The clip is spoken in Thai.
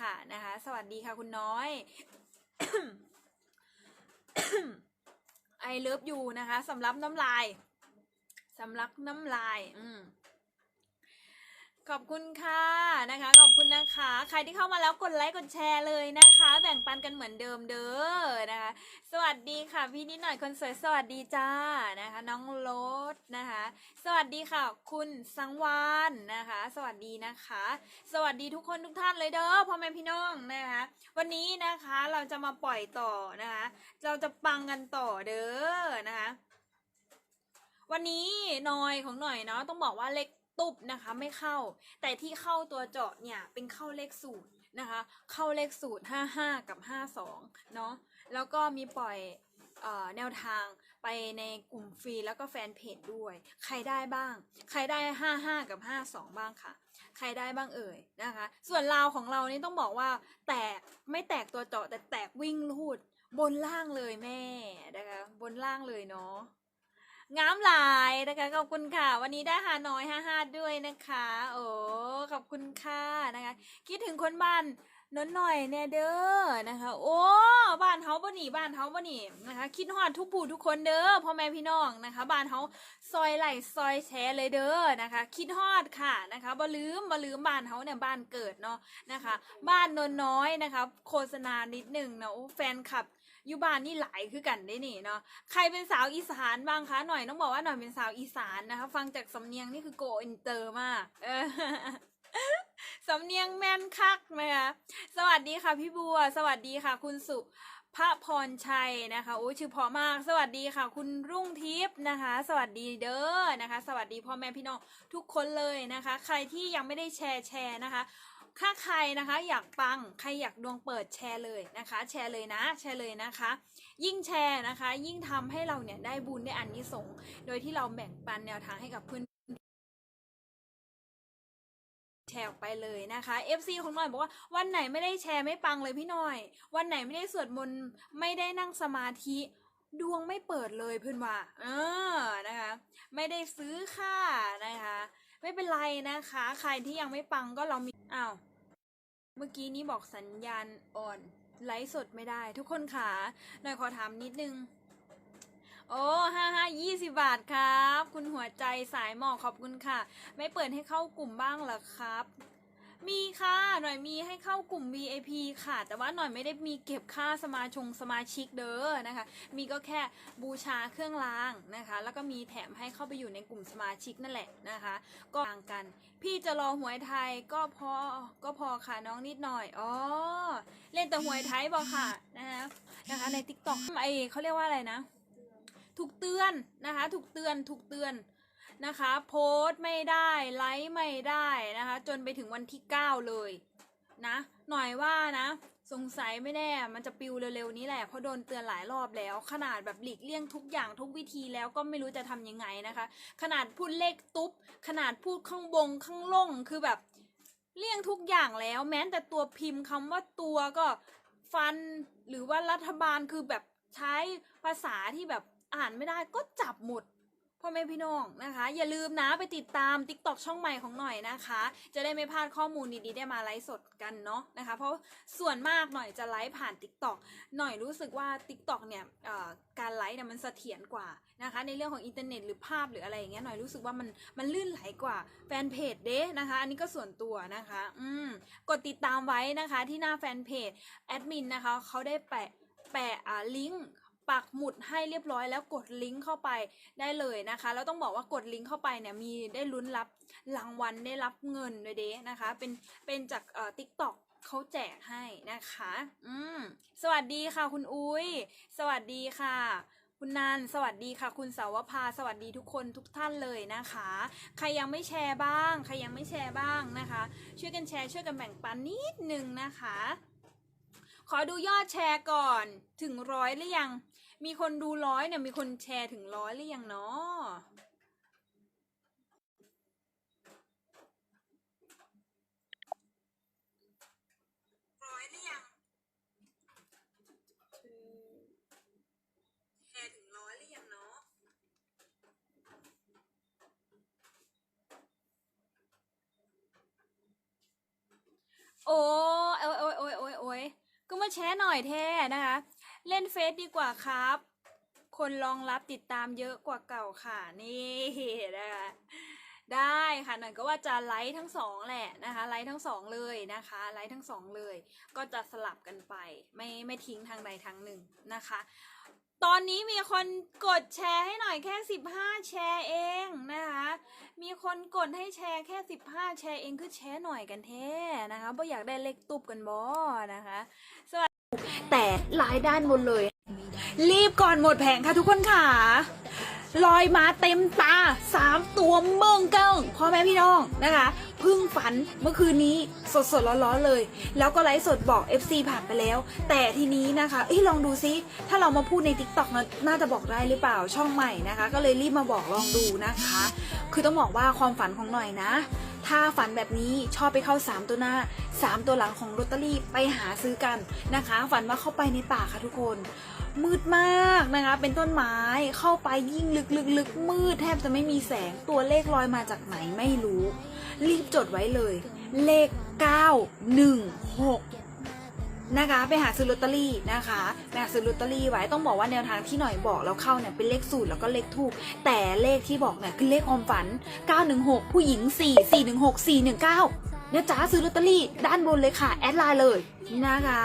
ค่ะนะคะ สวัสดีค่ะคุณน้อย ไอเลิฟยูนะคะสำรับน้ำลายสำรับน้ำลาย อืม ขอบคุณค่ะนะคะ ขอบคุณนะคะ ใครที่เข้ามาแล้วกดไลค์กดแชร์เลยนะคะ แบ่งปันกันเหมือนเดิมเด้อนะคะ สวัสดีค่ะ พี่นิดหน่อยคนสวยสวัสดีจ้านะคะ น้องโรสนะคะ สวัสดีค่ะ คุณสังวานนะคะ สวัสดีนะคะ สวัสดีทุกคนทุกท่านเลยเด้อพ่อแม่พี่น้องนะคะ วันนี้นะคะเราจะมาปล่อยต่อนะคะ เราจะปังกันต่อเด้อนะคะวันนี้นอยของหน่อยเนาะต้องบอกว่าเลข ตุบนะคะไม่เข้า แต่ที่เข้าตัวเจาะเนี่ยเป็นเข้าเลขสูตรนะคะ เข้าเลขสูตร 55 กับ 52 เนาะแล้วก็มีปล่อยแนวทางไปในกลุ่มฟรีแล้วก็แฟนเพจด้วย ใครได้บ้าง ใครได้ 55 กับ 52 บ้างค่ะ ใครได้บ้างเอ่ยนะคะ ส่วนลาวของเรานี่ต้องบอกว่า แตกไม่แตกตัวเจาะแต่แตกวิ่งลูดบนล่างเลยแม่นะคะบนล่างเลยเนาะ งามหลายนะคะ ขอบคุณค่ะ วันนี้ได้หาน้อยห้าห้าด้วยนะคะ โอ้ขอบคุณค่ะนะคะ คิดถึงคนบ้านนนหน่อยแน่เด้อนะคะ โอ้บ้านเฮาบ่หนีบ้านเฮาบ่หนีนะคะ คิดฮอดทุกผู้ทุกคนเด้อพ่อแม่พี่น้องนะคะบ้านเฮาซอยไหลซอยแชร์เลยเด้อนะคะ คิดฮอดค่ะนะคะบ่ลืมบ่ลืมบ้านเฮาเนี่ยบ้านเกิดเนาะนะคะ บ้านนนน้อยนะคะ โฆษณานิดหนึ่งเนาะโอ้แฟนคลับ อยู่บ้านนี่หลายคือกันได้นี่เนาะใครเป็นสาวอีสานบ้างคะหน่อยต้องบอกว่าหน่อยเป็นสาวอีสานนะคะ ฟังจากสำเนียงนี่คือโกอินเตอร์มากเออสำเนียงแม่นคักนะคะสวัสดีค่ะพี่บัว สวัสดีค่ะ คุณสุพระพรชัยนะคะโอ้ชื่อเพอมาก สวัสดีค่ะ คุณรุ่งทิพย์นะคะ สวัสดีเด้อนะคะ สวัสดีพ่อแม่พี่น้องทุกคนเลยนะคะ ใครที่ยังไม่ได้แชร์แชร์นะคะ ถ้าใครนะคะอยากปังใครอยากดวงเปิดแชร์เลยนะคะ แชร์เลยนะแชร์เลยนะคะ ยิ่งแชร์นะคะ ยิ่งทำให้เราเนี่ยได้บุญได้อันนี้สงโดยที่เราแบ่งปันแนวทางให้กับเพื่อนแชร์ออกไปเลยนะคะ FC ของหน่อยบอกว่าวันไหนไม่ได้แชร์ไม่ปังเลยพี่หน่อย วันไหนไม่ได้สวดมนต์ไม่ได้นั่งสมาธิดวงไม่เปิดเลยเพื่อนว่าเออนะคะ ไม่ได้ซื้อค่ะนะคะ ไม่เป็นไรนะคะ ใครที่ยังไม่ปังก็เรามี อ้าว เมื่อกี้นี้บอกสัญญาณอ่อน ไลฟ์สดไม่ได้ ทุกคนค่ะหน่อยขอถามนิดนึง โอ้ห้าห้ายี่สิบาทครับ คุณหัวใจสายหมอกขอบคุณค่ะ ไม่เปิดให้เข้ากลุ่มบ้างหรอครับ มีค่ะ หน่อยมีให้เข้ากลุ่ม VIP ค่ะ แต่ว่าหน่อยไม่ได้มีเก็บค่าสมาชงสมาชิกเด้อนะคะ มีก็แค่บูชาเครื่องรางนะคะ แล้วก็มีแถมให้เข้าไปอยู่ในกลุ่มสมาชิกนั่นแหละนะคะ ก็ต่างกัน พี่จะรอหวยไทยก็พอก็พอค่ะน้องนิดหน่อยอ๋อเล่นแต่หวยไทยบอกค่ะนะคะนะคะใน t ิ k t o k ไอเขาเรียกว่าอะไรนะ ถูกเตือนนะคะ ถูกเตือนถูกเตือน นะคะ โพสต์ไม่ได้ไลค์ไม่ได้นะคะ จนไปถึงวันที่ 9 เลยนะ หน่อยว่านะ สงสัยไม่แน่ มันจะปิวเร็วๆนี้แหละ เพราะโดนเตือนหลายรอบแล้ว ขนาดแบบหลีกเลี่ยงทุกอย่างทุกวิธีแล้วก็ไม่รู้จะทำยังไงนะคะ ขนาดพูดเลขตุ๊บ ขนาดพูดข้างบงข้างล่งคือแบบเลี่ยงทุกอย่างแล้ว แม้แต่ตัวพิมพ์คำว่าตัวก็ฟันหรือว่ารัฐบาลคือแบบใช้ภาษาที่แบบอ่านไม่ได้ก็จับหมด พ่อแม่พี่น้องนะคะ อย่าลืมนะไปติดตาม t ิ k t o k ช่องใหม่ของหน่อยนะคะ จะได้ไม่พลาดข้อมูลดีๆได้มาไลฟ์สดกันเนาะนะคะ เพราะส่วนมากหน่อยจะไลฟ์ผ่าน t ิ k t o k หน่อยรู้สึกว่า t ิ k t o k เนี่ยการไลฟ์เนี่ยมันเสถียรกว่านะคะ ในเรื่องของอินเทอร์เน็ตหรือภาพหรืออะไรอย่างเงี้ยหน่อยรู้สึกว่ามันมันลื่นไหลกว่าแฟนเพจเด้นะคะ อันนี้ก็ส่วนตัวนะคะ อืมกดติดตามไว้นะคะที่หน้าแฟนเพจแอดมินนะคะเขาได้แปะแปะลิงก์ ปักหมุดให้เรียบร้อยแล้วกดลิงก์เข้าไปได้เลยนะคะแล้วต้องบอกว่ากดลิงก์เข้าไปเนี่ยมีได้ลุ้นรับรางวัลได้รับเงินด้วยเด้นะคะเป็นเป็นจากเอ่อทิกตอกเขาแจกให้นะคะ อืม สวัสดีค่ะคุณอุ้ย สวัสดีค่ะ คุณนัน สวัสดีค่ะ คุณสาวภา สวัสดีทุกคนทุกท่านเลยนะคะ ใครยังไม่แชร์บ้าง ใครยังไม่แชร์บ้างนะคะ ช่วยกันแชร์ช่วยกันแบ่งปันนิดนึงนะคะ ขอดูยอดแชร์ก่อนถึงร้อยหรือยัง มีคนดูร้อยเนี่ยมีคนแชร์ถึงร้อยหรือยังเนาะร้อยหรือยังแชร์ถึงร้อยหรือยังเนาะโอ้เออเออ แช ร์หน่อยแท้นะคะ เล่นเฟซดีกว่าครับ คนรองรับติดตามเยอะกว่าเก่าค่ะนี่นะคะได้ค่ะหน่อยก็ว่าจะไลฟ์ทั้งสองแหละนะคะไลฟ์ทั้งสองเลยนะคะไลฟ์ทั้งสองเลย ก็จะสลับกันไป ไม่ไม่ทิ้งทางใดทางหนึ่งนะคะ ตอนนี้มีคนกดแชร์ให้หน่อยแค่ 15 แชร์เองนะคะมีคนกดให้แชร์แค่ 15 แชร์เองคือแชร์หน่อยกันแท้นะคะบ่อยากได้เลขตุบกันบ่นะคะสวัสดี แต่หลายด้านหมดเลย รีบก่อนหมดแผงค่ะทุกคนค่ะลอยมาเต็มตาสามตัวเมืองเกิ้งพ่อแม่พี่น้องนะคะพึ่งฝันเมื่อคืนนี้สดสดร้อนๆเลย แล้วก็ไลฟ์สดบอก FC ผ่านไปแล้ว แต่ทีนี้นะคะเอ้ลองดูซิถ้าเรามาพูดใน t ิ k t o k น่าจะบอกได้หรือเปล่าช่องใหม่นะคะ ก็เลยรีบมาบอกลองดูนะคะ คือต้องบอกว่าความฝันของหน่อยนะถ้าฝันแบบนี้ชอบไปเข้า 3 ตัวหน้า 3 ตัวหลังของลอตเตอรี่ไปหาซื้อกันนะคะ ฝันว่าเข้าไปในป่าค่ะทุกคน มืดมากนะคะ เป็นต้นไม้เข้าไปยิ่งลึกลึกลึกมืดแทบจะไม่มีแสงตัวเลขลอยมาจากไหนไม่รู้ รีบจดไว้เลย เลข 916 นะคะไปหาซื้อลอตเตอรี่นะคะไปหาซื้อลอตเตอรี่ไว้ต้องบอกว่าแนวทางที่หน่อยบอกแล้วเข้าเนี่ยเป็นเลขสูตรแล้วก็เลขถูก แต่เลขที่บอกเนี่ยคือเลขความฝัน 916 ผู้หญิง 4 416 419เนี่ยจ้าซื้อลอตเตอรี่ด้านบนเลยค่ะ แอดไลน์เลยนะคะ